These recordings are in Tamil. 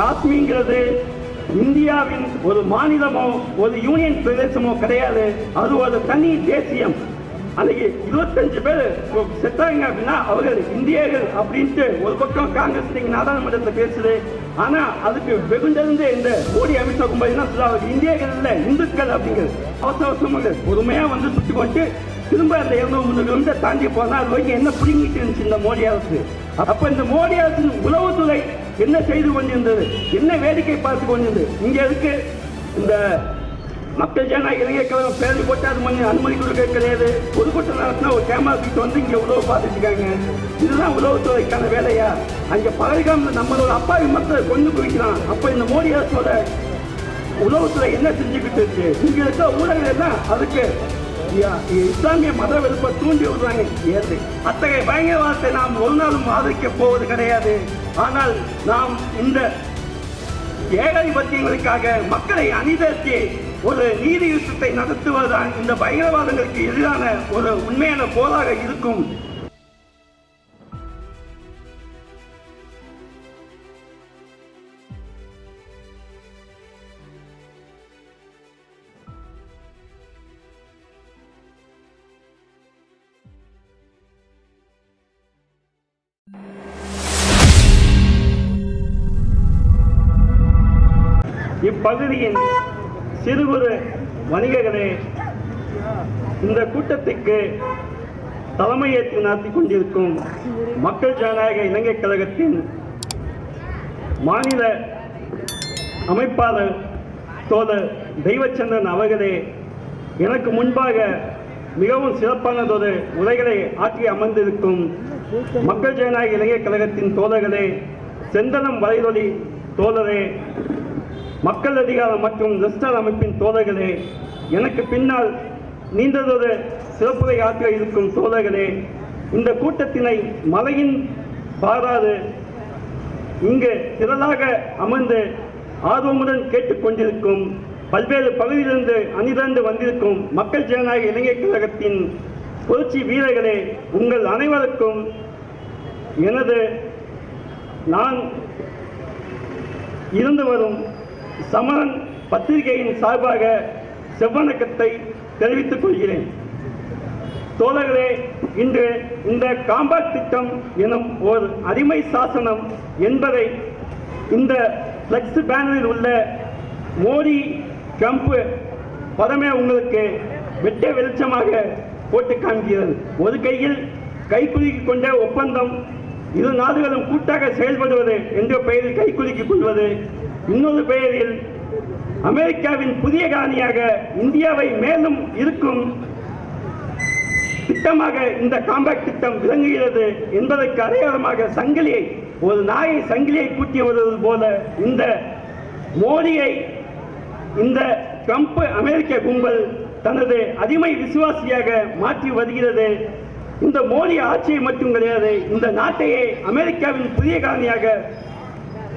காஷ்மீர்ங்கிறது இந்தியாவின் ஒரு மாநிலமோ ஒரு யூனியன் பிரதேசமோ கிடையாது. அது ஒரு தனி தேசியம். அன்னைக்கு இருபத்தஞ்சு பேர் செத்தாங்க அப்படின்னா அவர்கள் இந்தியர்கள் அப்படின்ட்டு ஒரு பக்கம் காங்கிரஸ் இன்னைக்கு நாடாளுமன்றத்தில் பேசுது. ஆனா அதுக்கு வெகுண்டிருந்து இந்த மோடி அமித்ஷா கும்பல் என்ன சொல்றாங்க இந்தியர்கள் இல்ல இந்துக்கள் அப்படிங்கிறது. அவசர அவசரமாக பொறுமையா வந்து சுட்டு கொண்டு திரும்ப அந்த இருநூறு முந்நூறு கிலோமீட்டர் தாண்டி போனா அது வரைக்கும் என்ன பிடிங்கிட்டு இருந்துச்சு இந்த மோடி அரசு? அப்ப இந்த மோடி அரசின் உளவுத்துறை என்ன செய்து கொண்டிருந்தது? என்ன வேடிக்கை பார்த்து கொண்டிருந்தது? இங்க இருக்கு இந்த மக்கள் ஜனநாயக இளைஞர் கழகம் பேர் போட்டு அது மணி அனுமதி கொடுக்க கிடையாது. பொதுக்கூட்டம் நடத்தினா ஒரு கேமரா தூக்கிட்டு வந்து இங்கே உழவு பார்த்துட்டு இருக்காங்க. இதுதான் உழவுத்துறைக்கான வேலையா? அங்கே பகல்காம நம்மளோட அப்பாவி மக்களை கொண்டு குவிக்கலாம் அப்போ இந்த மோடி அரசோட உழவுத்துறை என்ன செஞ்சுக்கிட்டு இருக்கு? இங்கே இருக்க ஊடகங்கள் எல்லாம் அதுக்கு இஸ்லாமிய மத வெறுப்பை தூண்டி விடுறாங்க. ஏது? அத்தகைய பயங்கரவாதத்தை நாம் ஒரு நாளும் ஆதரிக்க போவது கிடையாது. ஆனால் நாம் இந்த ஏகாதிபத்தியங்களுக்காக மக்களை அணிதிரட்டி ஒரு நீதி யுத்தத்தை நடத்துவதுதான் இந்த பயங்கரவாதங்களுக்கு எதிரான ஒரு உண்மையான போராக இருக்கும். இப்பகுதியின் சிறு வணிகர்களே இந்த கூட்டத்துக்கு தலைமையேற்று நடத்தி கொண்டிருக்கும் மக்கள் ஜனநாயக இலங்கை கழகத்தின் மாநில அமைப்பாளர் தோழர் தெய்வச்சந்திரன் அவர்களே எனக்கு முன்பாக மிகவும் சிறப்பானதொரு உரைகளை ஆற்றி அமர்ந்திருக்கும் மக்கள் ஜனநாயக இலங்கை கழகத்தின் தோழர்களே செந்தனம் வலைவொலி தோழரே மக்கள் அதிகாரம் மற்றும் நெஸ்டர் அமைப்பின் தோழர்களே எனக்கு பின்னால் நீண்டதொரு சிறப்புரை ஆற்ற இருக்கும் தோழர்களே இந்த கூட்டத்தினை மலையின் பாராது இங்கு திரளாக அமர்ந்து ஆர்வமுடன் கேட்டுக்கொண்டிருக்கும் பல்வேறு பகுதியிலிருந்து அணிதிரண்டு வந்திருக்கும் மக்கள் ஜனநாயக இளைஞர் கழகத்தின் புரட்சி வீரர்களே உங்கள் அனைவருக்கும் எனது நான் இருந்து வரும் சமரன் பத்திரிகையின் சார்பாக செவ்வணக்கத்தை தெரிவித்துக் கொள்கிறேன். தோழர்களே இன்று இந்த காம்பாட் திட்டம் எனும் ஒரு அடிமை சாசனம் என்பதை இந்த பிளெக்ஸ் பேனரில் உள்ள மோடி ட்ரம்ப் பதமே உங்களுக்கு வெட்ட வெளிச்சமாக போட்டு காண்கிறது. ஒரு கையில் கைக்குலுக்கி கொண்ட ஒப்பந்தம் இரு நாடுகளும் கூட்டாக செயல்படுவது என்ற பெயரில் கைக்குலுக்கிக் கொள்வது இன்னொரு பெயரில் அமெரிக்காவின் புதிய காணியாக இந்தியாவை மேலும் இருக்கும் திட்டமாக இந்த காம்பேக்ட் திட்டம் விளங்குகிறது என்பதற்கு அடையாளமாக சங்கிலியை ஒரு நாயை சங்கிலியை கூட்டி வருவது போல இந்த மோடியை இந்த ட்ரம்ப் அமெரிக்க கும்பல் தனது அடிமை விசுவாசியாக மாற்றி வருகிறது. இந்த மோடி ஆட்சியை மட்டும் கிடையாது இந்த நாட்டையே அமெரிக்காவின் புதிய காரணியாக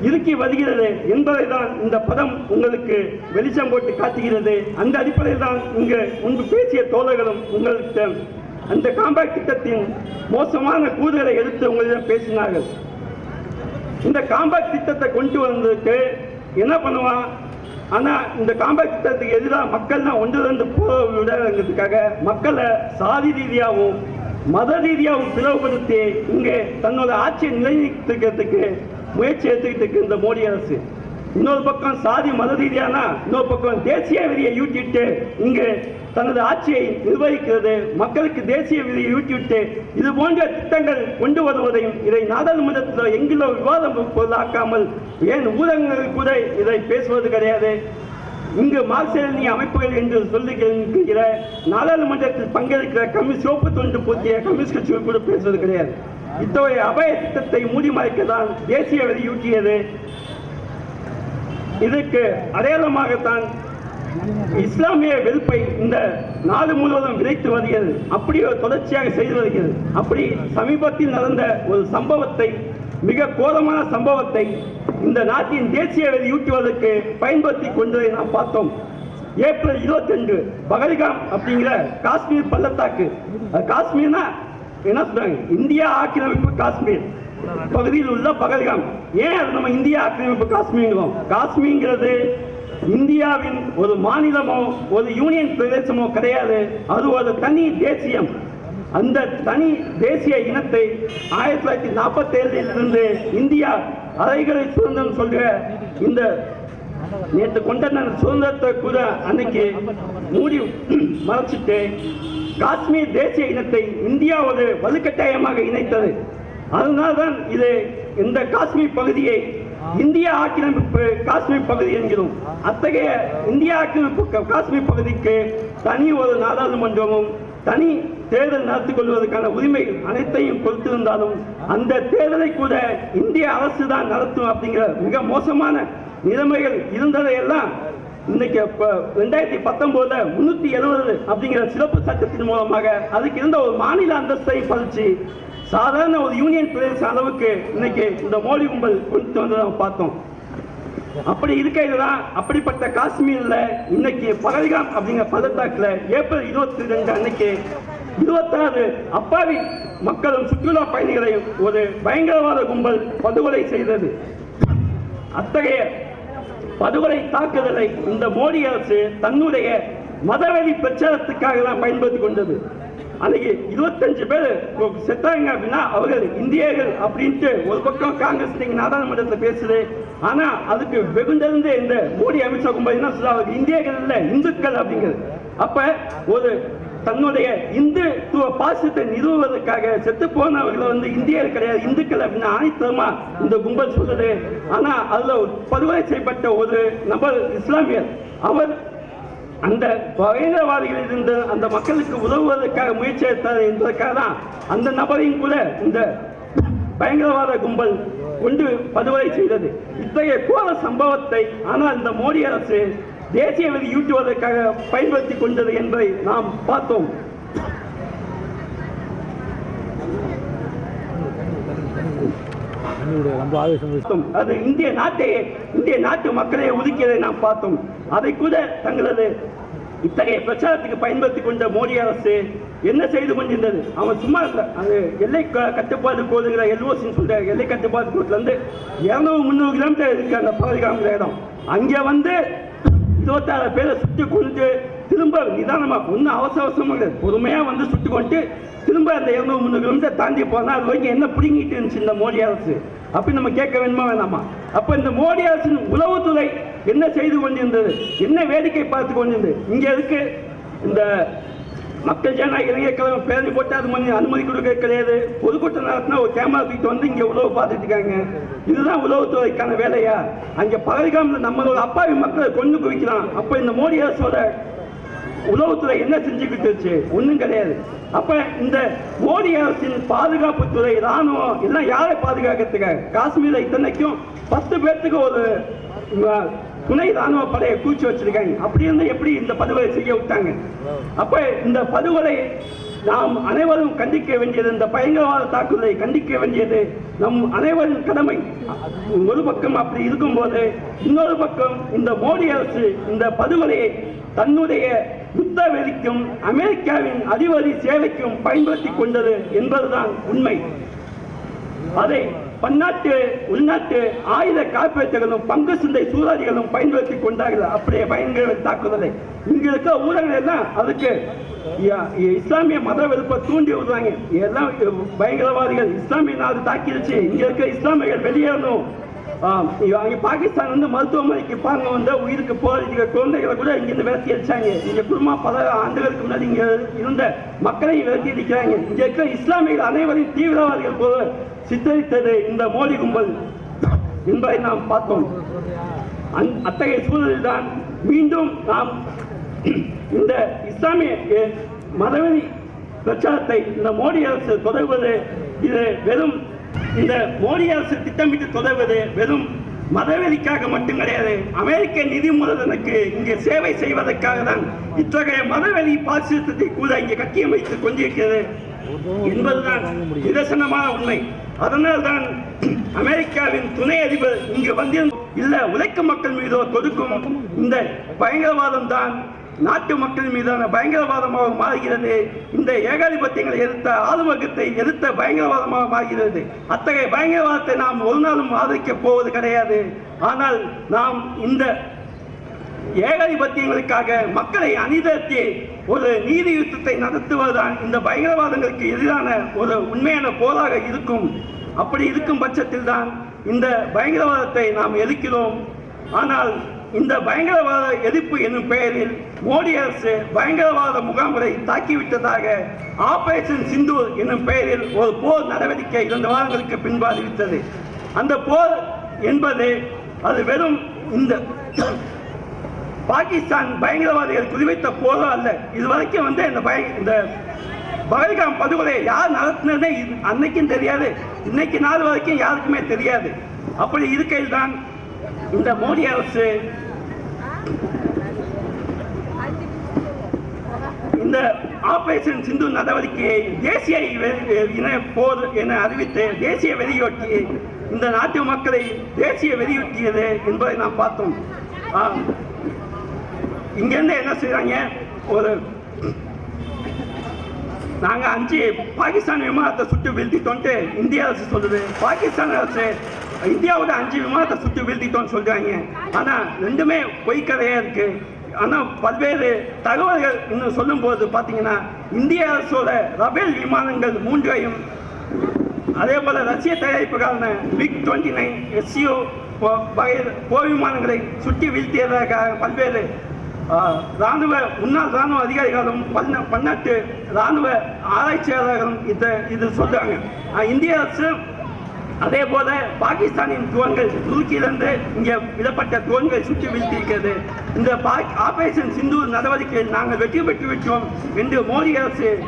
இறுக்கி வருகிறது என்பதை தான் இந்த பதம் உங்களுக்கு வெளிச்சம் போட்டு காட்டுகிறது. அந்த அடிப்படையில் தான் இங்கு முன்பு பேசிய தோழர்களும் உங்களுக்கு அந்த காம்பாக்ட் திட்டத்தின் மோசமான கூறுகளை எடுத்து உங்களிடம் பேசினார்கள். இந்த காம்பாக்ட் திட்டத்தை கொண்டு வந்துட்டு என்ன பண்ணுவான் ஆனா இந்த காம்பாக்ட் திட்டத்துக்கு எதிராக மக்கள்லாம் ஒன்றிலிருந்து ஒன்று போக மக்களை சாதி ரீதியாகவும் மத ரீதியாகவும் பிளவுபடுத்தி இங்கே தன்னோட ஆட்சியை நிலைநிறுத்திக்கிறதுக்கு முயற்சி எடுத்துக்கிட்டு இருக்கு இந்த மோடி அரசு. இன்னொரு பக்கம் சாதி மத ரீதியானா இன்னொரு பக்கம் தேசிய விதியை யூட்டிட்டு இங்கு தனது ஆட்சியை நிர்வகிக்கிறது மக்களுக்கு தேசிய விதியை யூட்டிவிட்டு இது போன்ற திட்டங்கள் கொண்டு வருவதையும் இதை நாடாளுமன்றத்தில் எங்கிலோ விவாதம் பொருளாக்காமல் ஏன் ஊடகங்கள் கூட இதை பேசுவது கிடையாது? இங்கு மார்க்சிய அமைப்புகள் என்று சொல்லுகிற நாடாளுமன்றத்தில் பங்கேற்கிற கம்யூனிஸ்ட் சிவப்பு தொண்டு போத்திய கம்யூனிஸ்ட் கட்சிகள் கூட பேசுவது கிடையாது. இத்தகைய அபய திட்டத்தை மூடி மறைக்க தான் தேசிய வெளியூட்டியது இதற்கு அடையாளமாகத்தான் இஸ்லாமிய வெறுப்பை இந்த நாடு முழுவதும் விதைத்து வருகிறது. அப்படி ஒரு தொடர்ச்சியாக செய்து வருகிறது. அப்படி சமீபத்தில் நடந்த ஒரு சம்பவத்தை மிக கோரமான சம்பவத்தை இந்த நாட்டின் தேசிய வெளியூட்டுவதற்கு பயன்படுத்தி கொண்டதை நாம் பார்த்தோம். ஏப்ரல் இருபத்தி ரெண்டு பகல்காம் அப்படிங்கிற காஷ்மீர் பள்ளத்தாக்கு. காஷ்மீர்னா என்ன சொல்றாங்க? இந்தியா ஆக்கிரமிப்பு காஷ்மீர். பகுதியில் உள்ள பகல்காம். ஏன் அது நம்ம இந்தியா ஆக்கிரமிப்பு காஷ்மீருங்கிறோம்? காஷ்மீர்ங்கிறது இந்தியாவின் ஒரு மாநிலமோ ஒரு யூனியன் பிரதேசமோ கிடையாது. அது ஒரு தனி தேசியம். அந்த தனி தேசிய இனத்தை ஆயிரத்தி தொள்ளாயிரத்தி நாற்பத்தி இருந்து இந்தியா அலைகளை சுதந்திரம் சொல்ற இந்த நேற்று கொண்டாடின சுதந்திரத்தை கூட அன்னைக்கு மூடி மறைச்சிட்டு காஷ்மீர் தேசிய இனத்தை இந்தியா ஒரு வலுக்கட்டாயமாக இணைத்தது. அதனால்தான் இது இந்த காஷ்மீர் பகுதியை இந்திய ஆக்கிரமிப்பு காஷ்மீர் பகுதி என்கிறோம். அத்தகைய இந்திய ஆக்கிரமிப்பு காஷ்மீர் பகுதிக்கு தனி ஒரு நாடாளுமன்றமும் தனி தேர்தல் நடத்தி கொள்வதற்கான உரிமை அனைத்தையும் கொடுத்திருந்தாலும் அந்த தேர்தலை கூட இந்திய அரசு தான் நடத்தும் அப்படிங்கிற மிக மோசமான நிலைமைகள் இருந்ததையெல்லாம் இன்னைக்கு இப்போ ரெண்டாயிரத்தி பத்தொன்பதுல முன்னூத்தி எழுபது அப்படிங்கிற சிறப்பு சட்டத்தின் மூலமாக அதுக்கு இருந்த ஒரு மாநில அந்தஸ்தை பறிச்சு சாதாரண ஒரு யூனியன் பிரதேச அளவுக்கு இன்னைக்கு இந்த மோடி கும்பல் கொண்டு வந்து நம்ம பார்த்தோம். அப்படி இருக்கையில தான் அப்படிப்பட்ட காஷ்மீர்ல இன்னைக்கு பகல்காம் அப்படிங்கிற பள்ளத்தாக்குல ஏப்ரல் இருபத்தி ரெண்டு அன்னைக்கு இருபத்தாறு அப்பாவி மக்களும் சுற்றுலா பயணிகளையும் ஒரு பயங்கரவாத கும்பல் படுகொலை செய்தது. அத்தகைய படுகொலை தாக்குதலை இந்த மோடி அரசு தன்னுடைய மதவெளி பிரச்சாரத்துக்காக தான் பயன்படுத்தி கொண்டது. அன்னைக்கு இருபத்தஞ்சு பேர் செத்தாங்க அப்படின்னா அவர்கள் இந்தியர்கள் அப்படின்ட்டு ஒரு பக்கம் காங்கிரஸ் நீங்கள் நாடாளுமன்றத்தில் பேசுது. ஆனா அதுக்கு வெகுண்டிருந்து இந்த மோடி அமித்ஷா கும்பல் என்ன சொல்றாங்க இந்தியர்கள் இல்லை இந்துக்கள் அப்படிங்கிறது. அப்ப ஒரு தன்னுடைய இந்துத்துவ பாசத்தை நிறுவுவதற்காக செத்து போனவர்களை வந்து இந்தியர் கிடையாது இந்துக்கள் அப்படின்னு ஆணித்தரமா இந்த கும்பல் சொல்லுது. ஆனா அதுல ஒரு படுகொலை செய்யப்பட்ட ஒரு நபர் இஸ்லாமியர். அவர் அந்த பயங்கரவாதிகளில் இருந்து அந்த மக்களுக்கு உதவுவதற்காக முயற்சி எடுத்தார் என்பதற்காக தான் அந்த நபரையும் கூட இந்த பயங்கரவாத கும்பல் கொண்டு படுகொலை செய்தது. இத்தகைய கோர சம்பவத்தை ஆனால் இந்த மோடி அரசு தேசிய வெறி யூட்டுவதற்காக பயன்படுத்தி கொண்டது என்பதை நாம் பார்த்தோம். அது இந்திய நாட்டை இந்திய நாட்டு மக்களை ஒதுக்கியதை நாம் பார்த்தோம். அதை கூட தங்களது இத்தகைய பிரச்சாரத்துக்கு பயன்படுத்தி கொண்ட மோடி அரசு என்ன செய்து கொண்டிருந்தது? அவன் சும்மா இல்லை அது எல்லை க- கட்டுப்பாடு கோதுங்கிற எல்ஓசின்னு சொல்ற எல்லை கட்டுப்பாடு கோட்டுல இருந்து இருநூறு முந்நூறு கிலோமீட்டர் இருக்கு அந்த பாதுகாக்கிற இடம் அங்கே வந்து இருபத்தாறு பேரை சுட்டு கொண்டு திரும்ப நிதானமாக ஒன்றும் அவசர அவசரமாக கிடையாது பொறுமையாக வந்து சுட்டு கொண்டு திரும்ப அந்த இருநூறு முந்நூறு கிலோமீட்டர் தாண்டி போனால் அது வரைக்கும் என்ன பிடுங்கிட்டு இருந்துச்சு இந்த மோடி அரசு? அப்படி நம்ம கேட்க வேணுமா வேணாமா அப்போ இந்த மோடி அரசின் உளவுத்துறை என்ன செய்து கொண்டிருந்தது? என்ன வேடிக்கை பார்த்து கொண்டிருந்தது? இங்கே இருக்கு இந்த மக்கள் ஜனநாயக இளைஞர் கழகம் போட்டு அது மணி அனுமதி கொடுக்க கிடையாது. பொதுக்கூட்டம் நடத்தினா ஒரு கேமரா தூக்கிட்டு வந்து இங்க உழவு பார்த்துட்டு இருக்காங்க. இதுதான் உளவுத்துறைக்கான வேலையா? அங்க பகல்காமில் நம்மளோட அப்பாவி மக்களை கொண்டு குவிக்கலாம். அப்ப இந்த மோடி அரசோட உளவுத்துறை என்ன செஞ்சுக்கிட்டு ஒன்றும் கிடையாது. அப்ப இந்த மோடி அரசின் பாதுகாப்புத்துறை ராணுவம் எல்லாம் யாரை பாதுகாக்கிறதுக்காக காஷ்மீரில் இத்தனைக்கும் பத்து பேர்த்துக்கு ஒரு துணை ராணுவ படையை கூச்சி வச்சிருக்காங்க. அப்படி இருந்து எப்படி இந்த படுகொலை செய்ய விட்டாங்க? அப்ப இந்த படுகொலை நாம் அனைவரும் கண்டிக்க வேண்டியது இந்த பயங்கரவாத தாக்குதலை கண்டிக்க வேண்டியது நம் அனைவரின் கடமை. ஒரு பக்கம் அப்படி இருக்கும்போது இன்னொரு பக்கம் இந்த மோடி அரசு இந்த படுகொலையை தன்னுடைய யுத்த வெளிக்கும் அமெரிக்காவின் அதிபதி சேவைக்கும் பயன்படுத்தி கொண்டது என்பதுதான் உண்மை. அதை பன்னாட்டு உள்நாட்டு ஆயுத காப்பீட்டுகளும் பங்கு சந்தை சூதாடிகளும் பயன்படுத்தி கொண்டார்கள். அப்படியே பயன்களை தாக்குதலை. இங்க இருக்க ஊடகங்கள் எல்லாம் அதுக்கு இஸ்லாமிய மத வெறுப்பை தூண்டி விடுறாங்க. எல்லாம் பயங்கரவாதிகள் இஸ்லாமிய நாடு தாக்கிடுச்சு. இங்க இருக்க இஸ்லாமியர்கள் வெளியேறணும். ஆம், பாகிஸ்தான் வந்து மருத்துவமனைக்கு பாருங்க வந்து உயிருக்கு போராடிக்கிற குழந்தைகளை கூட இங்கிருந்து விரட்டி அடிச்சாங்க. இங்க குடும்பமா பல ஆண்டுகளுக்கு முன்னாடி இங்க இருந்த மக்களையும் விரட்டி அடிக்கிறாங்க. இங்க இருக்கிற இஸ்லாமியர்கள் அனைவரையும் தீவிரவாதிகள் போல சித்தரித்தது இந்த மோடி கும்பல் என்பதை நாம் பார்த்தோம். அந் அத்தகைய சூழலில் தான் மீண்டும் நாம் இந்த இஸ்லாமிய மதவெறி பிரச்சாரத்தை இந்த மோடி அரசு தொடர்வது. இது வெறும் இந்த மோடி அரசு திட்டமிட்டு தொடர்வது வெறும் மதவெறிக்காக மட்டும் கிடையாது. அமெரிக்க நிதி முதலனுக்கு இங்கே சேவை செய்வதற்காக தான் இத்தகைய மதவெறி பாசிசத்தை கூட இங்கே கட்டியமைத்துக் கொண்டிருக்கிறது என்பதுதான் நிதர்சனமான உண்மை. அதனால்தான் அமெரிக்காவின் துணை அதிபர் இங்கு வந்திருந்த இல்ல உழைக்கும் மக்கள் மீதோ தொடுக்கும் இந்த பயங்கரவாதம் தான் நாட்டு மக்கள் மீதான பயங்கரவாதமாக மாறுகிறது. இந்த ஏகாதிபத்தியங்களை எதிர்த்த ஆளுவர்க்கத்தை எதிர்த்த பயங்கரவாதமாக மாறுகிறது. அத்தகைய பயங்கரவாதத்தை நாம் ஒரு நாளும் ஆதரிக்கப் போவது கிடையாது. ஆனால் நாம் இந்த ஏகாதிபத்தியங்களுக்காக மக்களை அணிதர்த்தி ஒரு நீதி யுத்தத்தை நடத்துவதுதான் இந்த பயங்கரவாதங்களுக்கு எதிரான ஒரு உண்மையான போராக இருக்கும். அப்படி இருக்கும் பட்சத்தில் தான் இந்த பயங்கரவாதத்தை நாம் எதிர்க்கிறோம். ஆனால் இந்த பயங்கரவாத எதிர்ப்பு என்னும் பெயரில் மோடி அரசு பயங்கரவாத முகாம்களை தாக்கிவிட்டதாக ஆபரேஷன் சிந்தூர் என்னும் பெயரில் ஒரு போர் நடவடிக்கை இரண்டு வாரங்களுக்கு பின்பு அறிவித்தது. அந்த போர் என்பது அது வெறும் இந்த பாகிஸ்தான் பயங்கரவாதிகள் குறிவைத்த போரோ அல்ல. இதுவரைக்கும் வந்து இந்த பய இந்த பகல்காம் படுகொலை யார் நடத்தினதே அன்னைக்கும் தெரியாது. இன்னைக்கு நாள் வரைக்கும் யாருக்குமே தெரியாது. அப்படி இருக்கையில் தான் இந்த மோடி அரசு இந்த ஆபரேஷன் சிந்து நடவடிக்கையை தேசிய இன போர் என அறிவித்து தேசிய வெறியொட்டி இந்த நாட்டு மக்களை தேசிய வெறியொட்டியது என்பதை நாம் பார்த்தோம். இங்கேருந்து என்ன செய்றாங்க? ஒரு நாங்க அஞ்சு பாகிஸ்தான் விமானத்தை சுட்டு வீழ்த்திட்டோன்ட்டு இந்திய அரசு சொல்லுது. பாகிஸ்தான் அரசு இந்தியாவோட அஞ்சு விமானத்தை சுற்றி வீழ்த்திட்டோம்னு சொல்கிறாங்க ஆனால் ரெண்டுமே பொய்க்கதையாக இருக்குது ஆனால் பல்வேறு தகவல்கள் இன்னும் சொல்லும்போது பார்த்தீங்கன்னா இந்திய அரசோட ரபேல் விமானங்கள் மூன்றையும் அதே போல் ரஷ்ய தயாரிப்புக்கான பிக் டுவெண்ட்டி நைன் எஸ்யூ வகை போர் விமானங்களை சுற்றி வீழ்த்தியதற்காக பல்வேறு இராணுவ ராணுவ முன்னாள் ராணுவ அதிகாரிகளும் பன்ன பன்னாட்டு ராணுவ ஆராய்ச்சியாளர்களும் இதை இது சொல்கிறாங்க ஆ, இந்திய அரசு அதே போல பாகிஸ்தானின் துவன்கள் துருக்கியிலிருந்து இங்கே விடப்பட்ட துவன்கள் சுற்றி வீழ்த்தியிருக்கிறது. இந்த பா- ஆபரேஷன் சிந்து நடவடிக்கையில் நாங்கள் வெற்றி பெற்று விட்டோம் என்று மோடி அரசு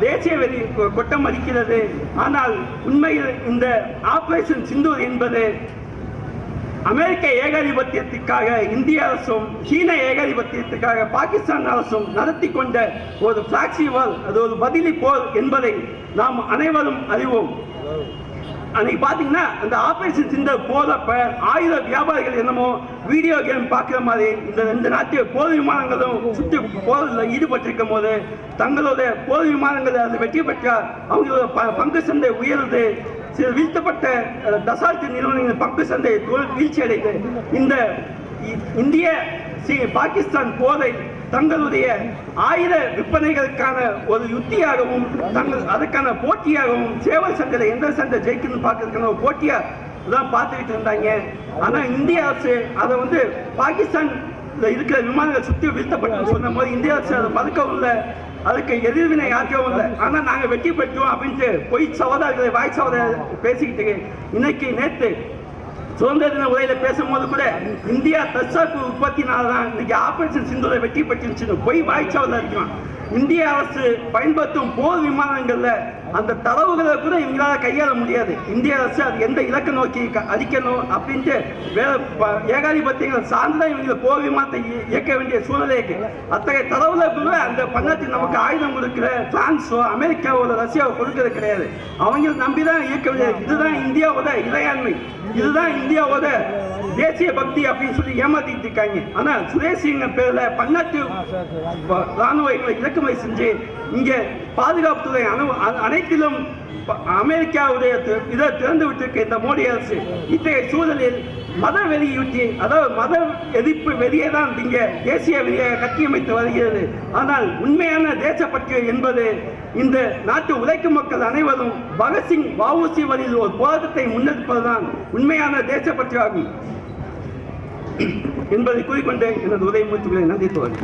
தேசிய வெறி கொ- கொட்டம் அடிக்கிறது. ஆனால் உண்மையில் இந்த ஆபரேஷன் சிந்து என்பது அமெரிக்க ஏகாதிபத்தியத்துக்காக இந்திய அரசும் சீன ஏகாதிபத்தியத்துக்காக பாகிஸ்தான் அரசும் நடத்தி கொண்ட ஒரு பிளாக்சி வார் அது ஒரு பதிலி போர் என்பதை நாம் அனைவரும் அறிவோம். அன்னைக்கு பார்த்தீங்கன்னா அந்த ஆபரேஷன் சிந்த போதப்ப ஆயுத வியாபாரிகள் என்னமோ வீடியோ கேம் பார்க்குற மாதிரி இந்த ரெண்டு நாட்டு போர் விமானங்களும் சுற்றி போரில் ஈடுபட்டிருக்கும் போது தங்களோட போர் விமானங்களை அது வெற்றி பெற்றால் அவங்களோட ப- பங்கு சந்தை உயருது சில வீழ்த்தப்பட்ட அஹ், நிறுவனங்களின் பங்கு சந்தை தோல்- வீழ்ச்சி அடைந்து இந்த இந்திய பாகிஸ்தான் போரை தங்களுடைய ஆயுத விற்பனைகளுக்கான ஒரு யுத்தியாகவும் தங்கள் அதுக்கான போட்டியாகவும் சேவல் சந்தையில் எந்த சந்தை ஜெயிக்கணும்னு பார்க்கறதுக்கான ஒரு போட்டியா தான் பார்த்துக்கிட்டு இருந்தாங்க. ஆனா இந்திய அரசு அதை வந்து பாகிஸ்தான் இருக்கிற விமானங்களை சுற்றி வீழ்த்தப்பட்டு சொன்ன போது இந்திய அரசு அதை மறுக்கவும் இல்லை அதுக்கு எதிர்வினை ஆற்றவும் இல்லை. ஆனா நாங்க வெற்றி பெற்றோம் அப்படின்ட்டு பொய் சவாதாரங்களை வாய் சவாதார பேசிக்கிட்டு இன்னைக்கு நேற்று சுதந்திர தின உரையில பேசும்போது கூட இந்தியா தற்சார்பு உற்பத்தினால தான் இன்னைக்கு ஆபரேஷன் சிந்துரை வெற்றி பெற்றுச்சு போய் வாய்ச்சாவதா இருக்கும்? இந்திய அரசு பயன்படுத்தும் போர் விமானங்கள்ல அந்த தரவுகளை கூட இவங்களால கையாள முடியாது. இந்திய அரசு அது எந்த இலக்கை நோக்கி அடிக்கணும் அப்படின்ட்டு வேற ப- ஏகாதிபத்தியங்கள் சார்ந்துதான் இவங்க போர் விமானத்தை இயக்க வேண்டிய சூழ்நிலை இருக்கு. அத்தகைய தரவுல கூட அந்த பன்னாட்டு நமக்கு ஆயுதம் கொடுக்கிற பிரான்ஸோ அமெரிக்காவோ ரஷ்யாவோ கொடுக்கறது கிடையாது. அவங்களை நம்பி தான் இயக்க வேண்டியது. இதுதான் இந்தியாவோட இறையாண்மை. இதுதான் இந்தியாவோட தேசிய பக்தி அப்படின்னு சொல்லி ஏமாத்திட்டு இருக்காங்க. ஆனா சிங் பேர்ல பன்னாட்டு ராணுவங்களை இறக்குமதி செஞ்சு இங்க பாதுகாப்புத்துறை அணு அனைத்திலும் அமெரிக்காவுடைய இதை திறந்து விட்டிருக்க இந்த மோடி அரசு. இத்தகைய சூழலில் மத வெறியூட்டி அதாவது மத எதிர்ப்பு வெறியை தான் இங்க தேசிய வெறியாக கட்டியமைத்து வருகிறது. ஆனால் உண்மையான தேசப்பற்று என்பது இந்த நாட்டு உழைக்கும் மக்கள் அனைவரும் பகத்சிங் வஉசி வழியில் ஒரு போராட்டத்தை முன்னெடுப்பதுதான் உண்மையான தேசப்பற்று ஆகும். என்பதை கூறிக்கொண்டு எனது உதவி முடித்துக்களை நன்றி தோழி